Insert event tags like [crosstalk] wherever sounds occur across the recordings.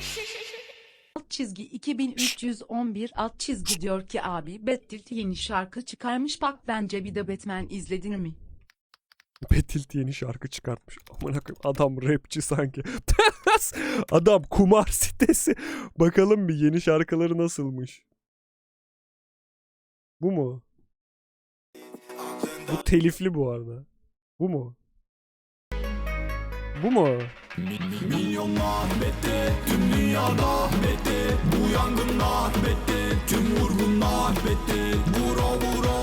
[laughs] Alt çizgi 2311 alt çizgi diyor ki abi Battle yeni şarkı çıkarmış bak bence bir de Batman izledin mi? Betilt yeni şarkı çıkartmış. Aman koyayım adam rapçi sanki. [laughs] adam kumar [laughs] sitesi. Bakalım bir yeni şarkıları nasılmış. Bu mu? Bu telifli bu arada. Bu mu? Bu mu? Milyonlar bette tüm dünyada bette. Bu yangınlar bette tüm vurgunlar bette. Vura vura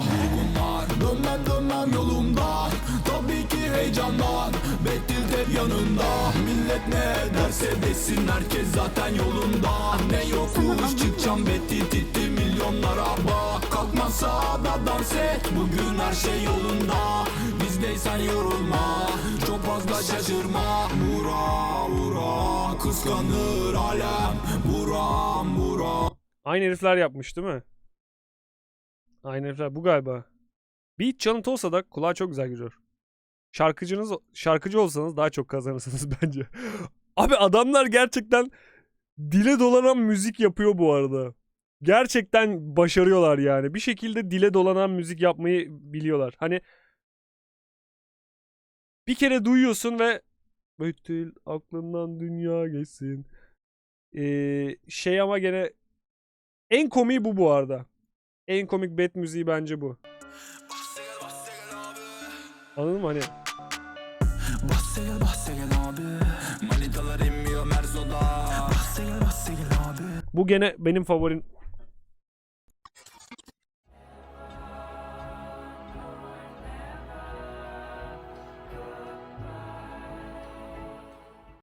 Vurgunlar. Dönmem dönmem yolumda. Tabii ki heyecandan Bettil hep yanında. Millet ne derse desin herkes zaten yolunda. Ne yokuş çıkacağım Bettil titti milyonlara. Bak Kalkmazsa da dans et. Bugün her şey yolunda Şaşırma Vura vura Kıskanır alem Buram buram Aynı herifler yapmış değil mi? Aynı herifler bu galiba. Beat çalıntı olsa da kulağa çok güzel geliyor. Şarkıcınız şarkıcı olsanız daha çok kazanırsınız [laughs] bence. Abi adamlar gerçekten dile dolanan müzik yapıyor bu arada. Gerçekten başarıyorlar yani. Bir şekilde dile dolanan müzik yapmayı biliyorlar. Hani bir kere duyuyorsun ve Betül aklından dünya geçsin. Ee, şey ama gene en komiği bu bu arada. En komik bet müziği bence bu. Anladın mı hani? Bahse gel abi inmiyor Merzo'da Bahse abi Bu gene benim favorim